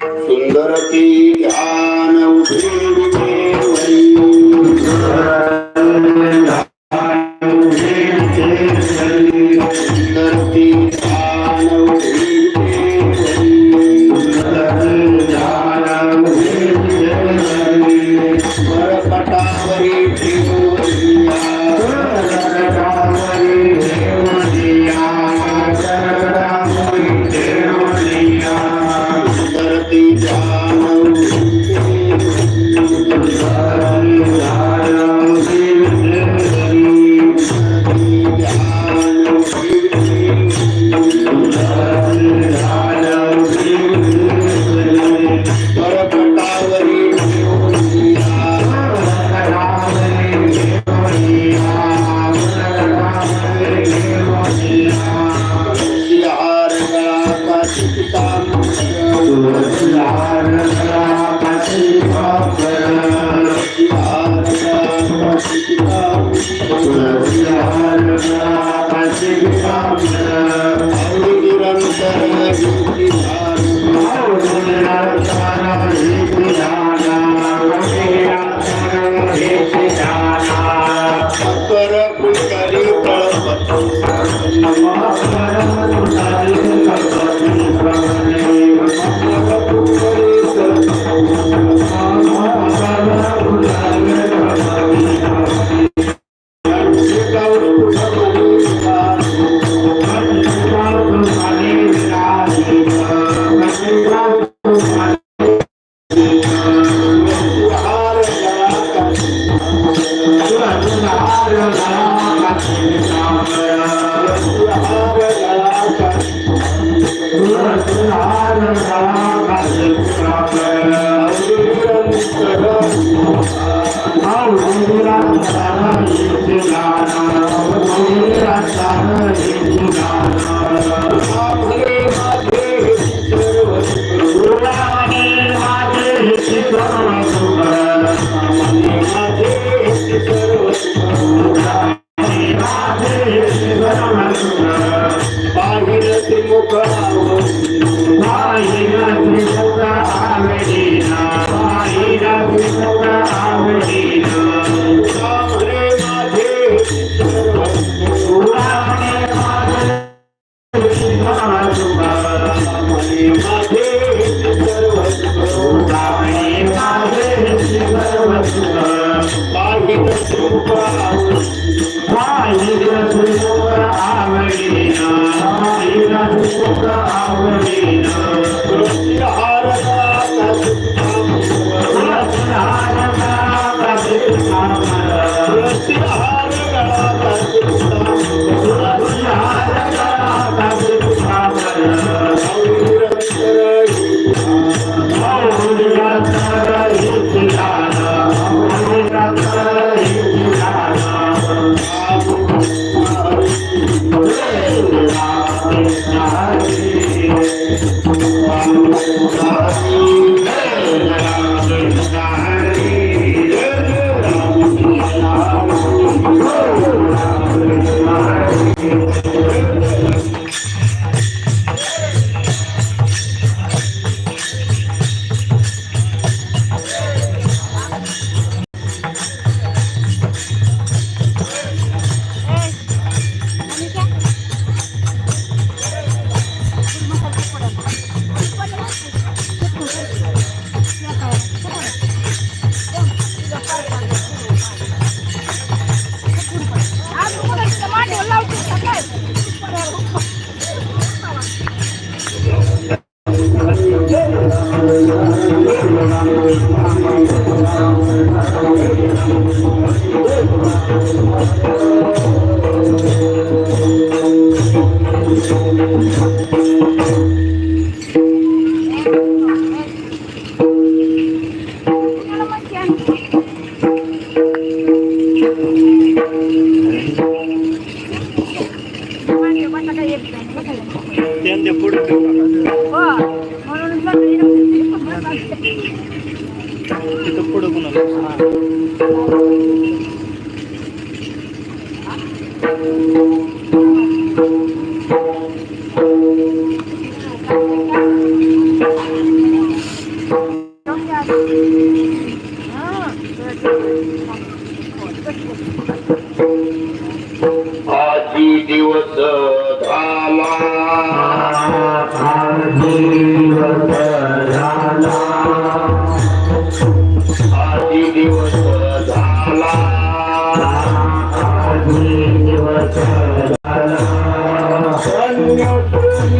सुंदर ती ध्यान उभे You. त्यांच्या 嗯。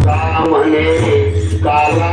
कामने काला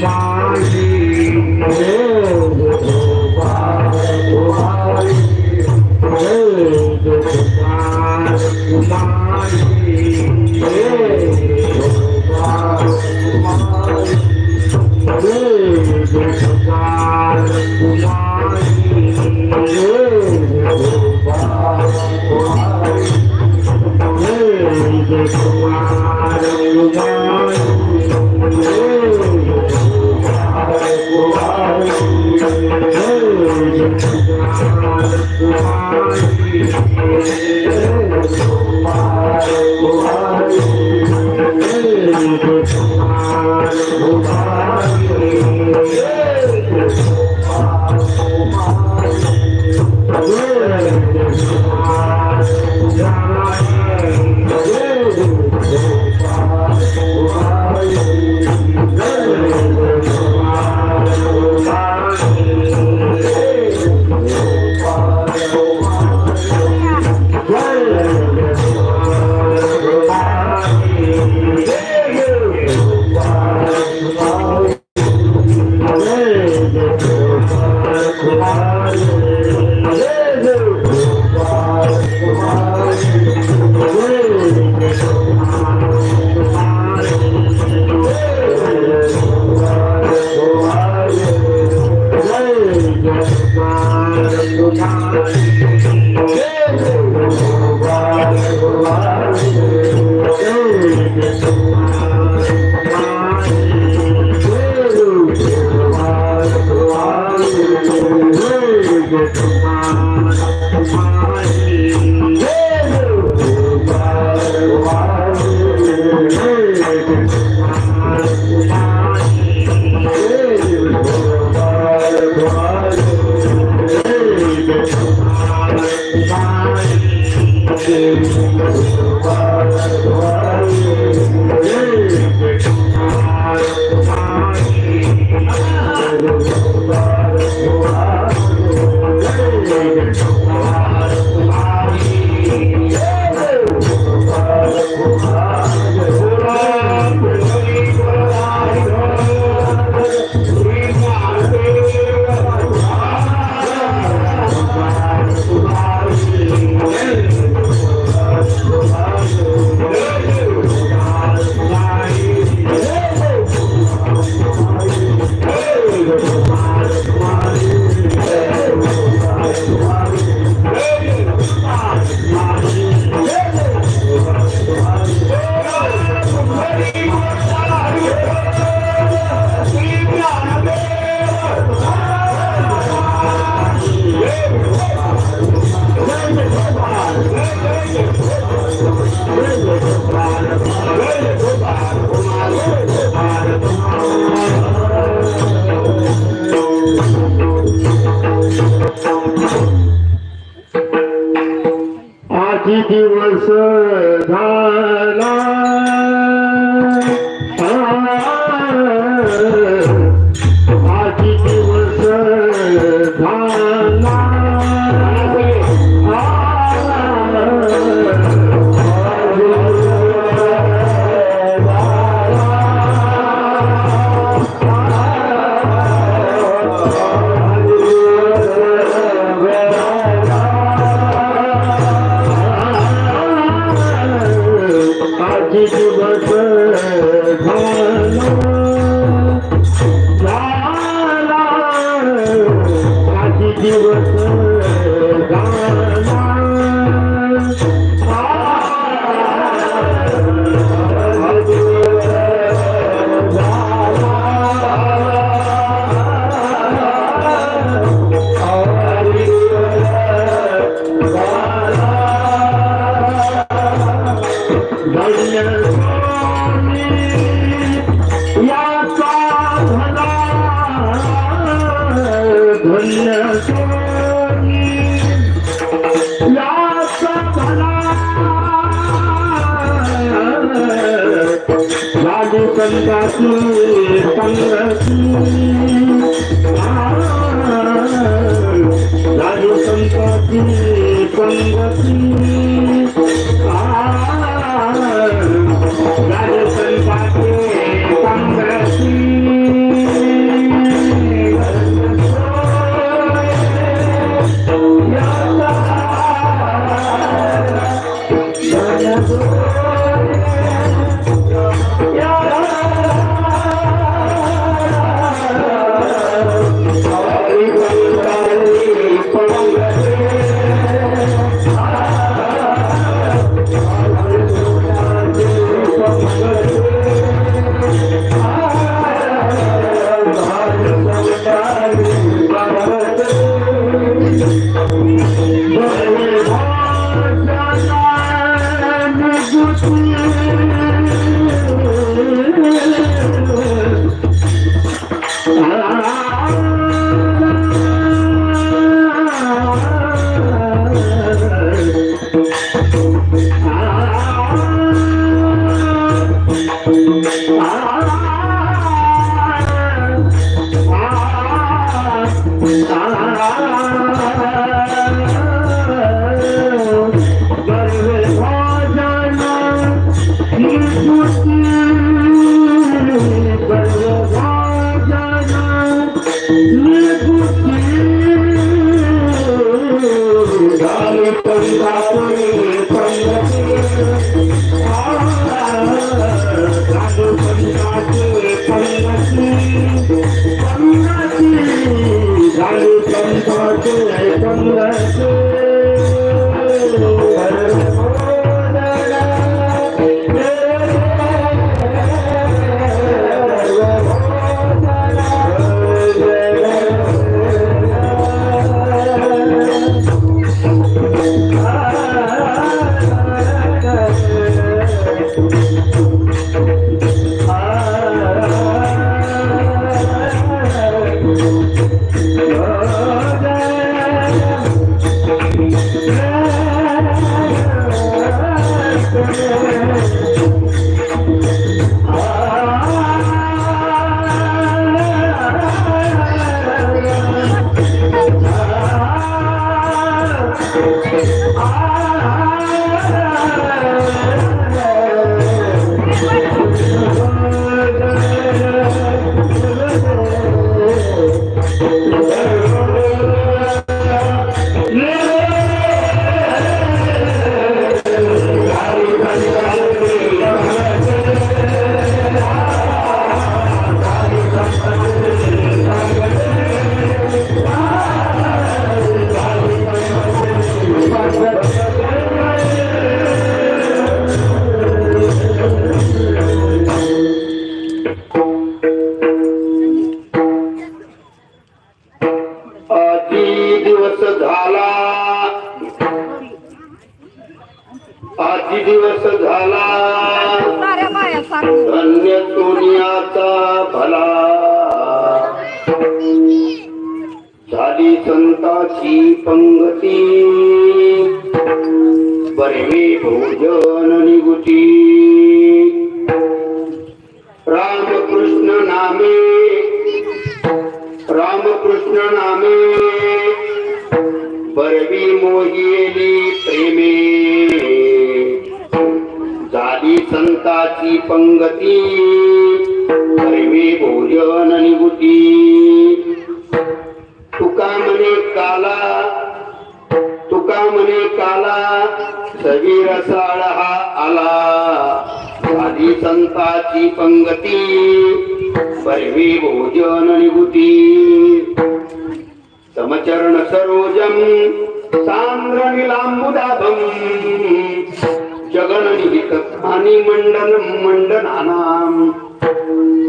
down. झाली संताची संगती 待ってて。किती दिवस झाला. आजी दिवस झाला. अन्य सोनियाचा भला. झाली संताची पंगती. बरवे भोजन निगुती रामकृष्ण नामे. रामकृष्ण नामे. बरवी मोहिली प्रेमे. झाली संताची पंगती. प्रेमे भोजन निगुती तुका म्हणे काला. तुका म्हणे काला. सवी रसाळ हा आला. आधी संताची पंगती. परवी भोजन निगुती समचरण सरोजम सांद्र निलांबुदाभम जगन निहित आणि मंडन मंडनानाम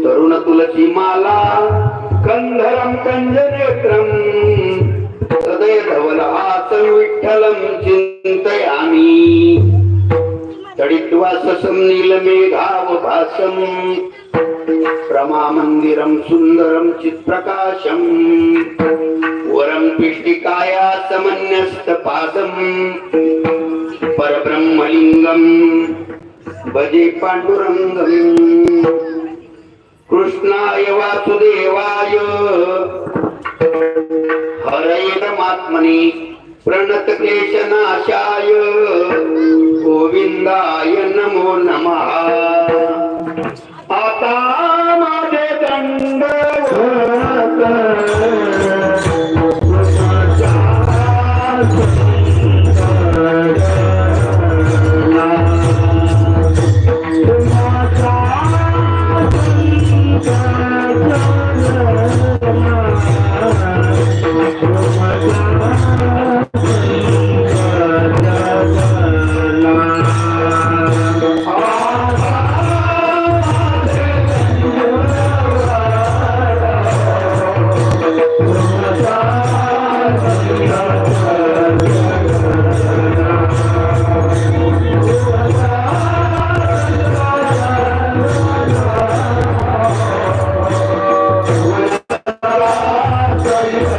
तरुण तुलसी माला कंधरम कंजनेत्रम हृदय धवल आसन विठ्ठलम चिंतयामी तडित्वाससं नीलमेघाव भासम रमामन्दिरं सुन्दरं चित्प्रकाशम् वरं पिष्टिकाया समन्यस्तपादम् परब्रह्मलिङ्गम् भजे पाण्डुरङ्गम् कृष्णाय वासुदेवाय हरये परमात्मने प्रणतक्लेशनाशाय Hallelujah.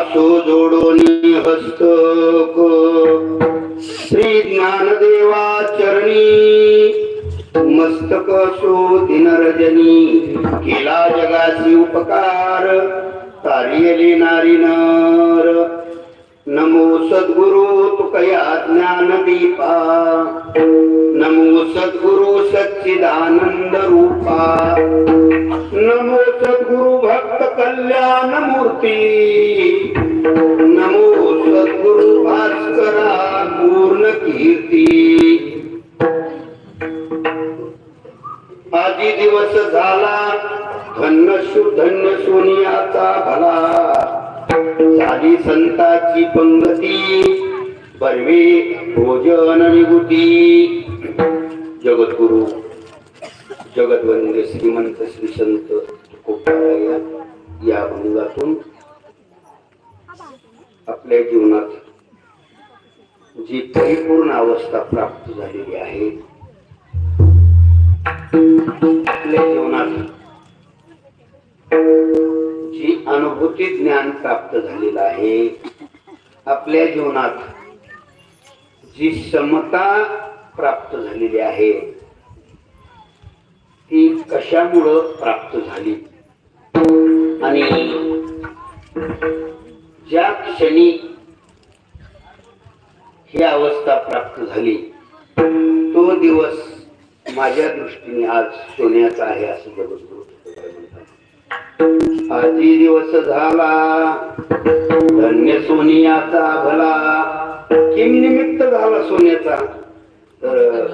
आसो जोडून हस्त श्री ज्ञानदेवा चरणी मस्तक असो दिनरजनी केला जगाची उपकार कार्यले नारी नर. नमो सद्गुरु तुकया ज्ञान दीपा. नमो सद्गुरु सच्चिदानंद रूपा. नमो सद्गुरु भक्त कल्याण मूर्ती. नमो सद्गुरु भास्करा पूर्ण कीर्ती. आजी दिवस झाला धन्य शु धन्य सोनियाचा भला. झाली संताची पंगती परवे भोजन विभूती. जगद्गुरु जगद्वंद्य श्रीमंत श्री संत या भंगातून आपल्या जीवनात जी परिपूर्ण अवस्था प्राप्त झालेली आहे आपल्या जीवनात जी अनुभूती ज्ञान प्राप्त झालेलं आहे आपल्या जीवनात जी समता प्राप्त झालेली आहे ती कशामुळं प्राप्त झाली? आणि ज्या क्षणी ही अवस्था प्राप्त झाली तो दिवस माझ्या दृष्टीने आज सोन्याचा आहे असं जगद्गुरु आजी दिवस झाला धन्य सोनियाचा भला. किम निमित्त झाला सोन्याचा? तर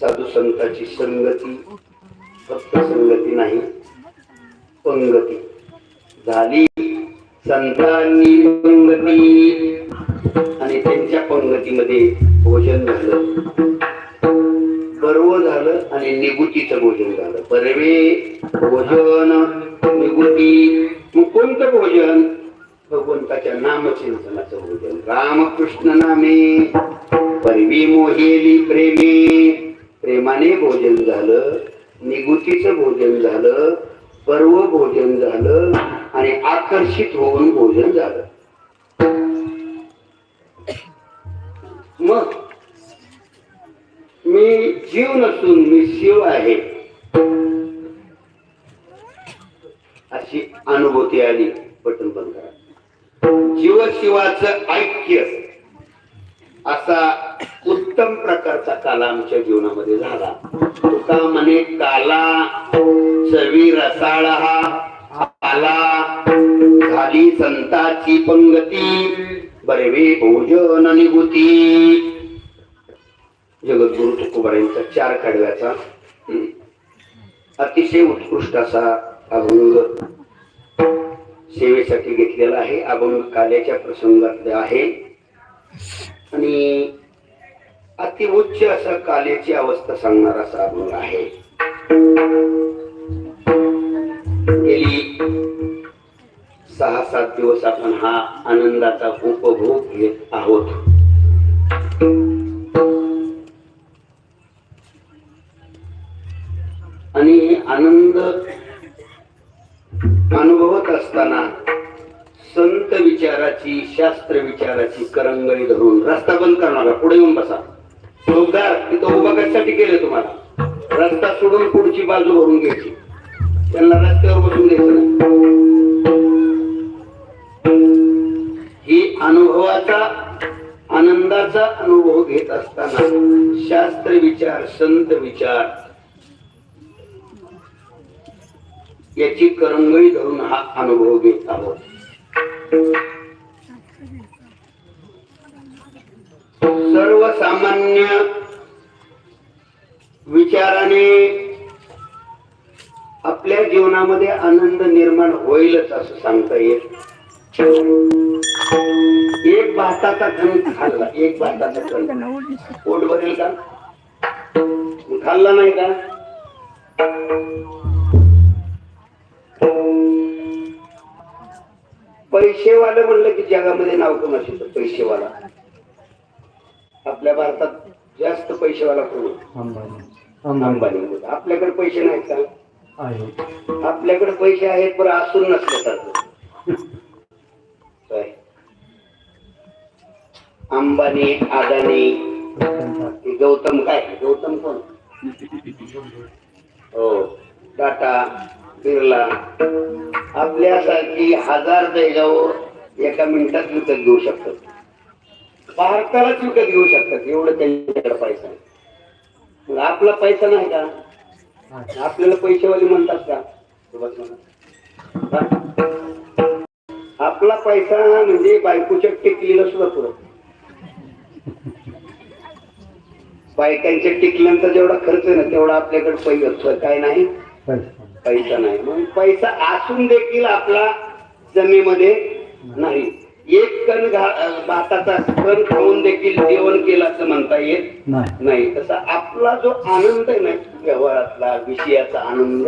साधू संताची संगती फक्त संगती नाही पंगती. झाली संतांनी पंगती आणि त्यांच्या पंगतीमध्ये भोजन झालं. पर्व झालं आणि निगुतीचं भोजन झालं. परवे भोजन निगुती. मग कोणतं भोजन? भगवंताच्या नामचिंतनाचं भोजन. रामकृष्ण नामे. परवी मोहेली प्रेमे. प्रेमाने भोजन झालं. निगुतीचं भोजन झालं. पर्व भोजन झालं आणि आकर्षित होऊन भोजन झालं. मग मी जीव नसून मी शिव आहे. अशी अनुभूती आली पटन बंद करा जीव शिवाचं ऐक्य असा उत्तम प्रकारचा काला आमच्या जीवनामध्ये झाला. तुका म्हणे काला चवी रसाळा आला झाली संताची पंगती. बरवे भोजन निगुती जगद्गुरु तुकोबारायांचा चार कडव्याचा हम्म, अतिशय उत्कृष्ट असा अभंग सेवेसाठी घेतलेला आहे. अभंग काल्याच्या प्रसंगातले आहे. आणि अति उच्च असा कालेची अवस्था सांगणारा असा अनुभव आहे. गेली सहा सात दिवस आपण हा आनंदाचा उपभोग घेत आहोत. आणि आनंद अनुभवत असताना संत विचाराची शास्त्र विचाराची करंगळी धरून रस्ता बंद करणार पुढे येऊन बसा. चौकदार तिथं उभा कशासाठी केलं तुम्हाला? रस्ता सोडून पुढची बाजू भरून घ्यायची. त्यांना रस्त्यावर बसून द्यायचं ही अनुभवाचा आनंदाचा अनुभव घेत असताना शास्त्र विचार संत विचार याची करंगळी धरून हा अनुभव घेत आहोत. सर्वसामान्य विचाराने आपल्या जीवनामध्ये आनंद निर्माण होईलच असं सांगता येईल. एक भाताचा कण खाल्ला. एक भाताचा कण. पोट भरेल का? खाल्ला नाही का? पैसेवालं म्हणलं की जगामध्ये नाव कोण असेल पैसेवाला. आपल्या भारतात जास्त पैसेवाला कोण अंबानी. आपल्याकडे पैसे नाहीत का? आहे. आपल्याकडे पैसे आहेत पण असून नसल्यासारखं? अंबानी अदानी हे गौतम काय? गौतम कोण? हो. टाटा बिर्ला. आपल्यासारखी हजार जागेवर एका मिनिटात विकत घेऊ शकतात. भारतालाच विकत घेऊ शकतात. एवढं त्यांच्याकडे पैसा मग आपला पैसा नाही का? आपल्याला पैसेवाले म्हणतात का? आपला पैसा म्हणजे बायकोच्या टिकलीला सुद्धा पुरत बायकांच्या टिकल्यांचा जेवढा खर्च आहे ना तेवढा आपल्याकडे पैसा काय नाही? पैसा नाही. मग पैसा असून देखील आपला जमेमध्ये नाही. एक कण भाताचा कण खाऊन देखील जेवण केलं असं म्हणता येत नाही. तसा आपला जो आनंद आहे ना व्यवहारातला विषयाचा आनंद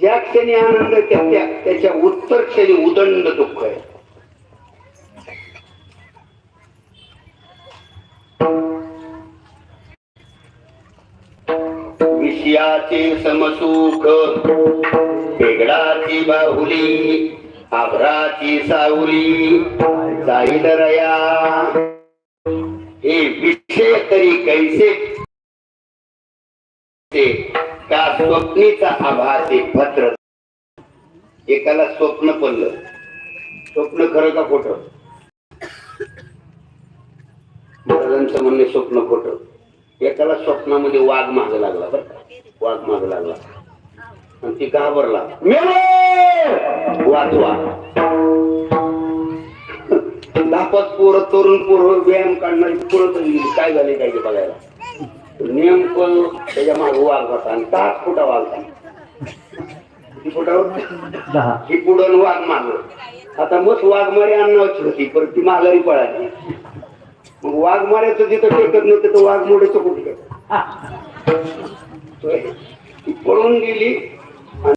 ज्या क्षणी आनंद त्या त्या- त्याच्या उत्तर क्षणी उदंड दुःख आहे. विषयाचे समसुख वेगळाची बाहुली आभराची सावली जाईल रया. हे विषय तरी कैसे? का स्वप्नीचा आभासे भद्र एकाला स्वप्न पडलं. स्वप्न खरं का खोट? महाराजांचं म्हणणे स्वप्न खोट. एकाला स्वप्नामध्ये वाघ माग लागला बरं का? वाघ माग लागला. ती घाबरला. मेलो वाचवा. दापत पोरं तरुण पोरं व्यायाम काढणारी पोरं तरी काय झाले काय ते बघायला? नेमकं त्याच्या माग वाघ आणि तास फुटा किती फुटावर ही पुढं वाघ माग. आता मग वाघमारी आणण्याची होती पण ती माघारी पळाली. मग वाघ मारायचं जिथं टेकत नव्हतं तर वाघ मोडायचं कुठे? ती पळून गेली.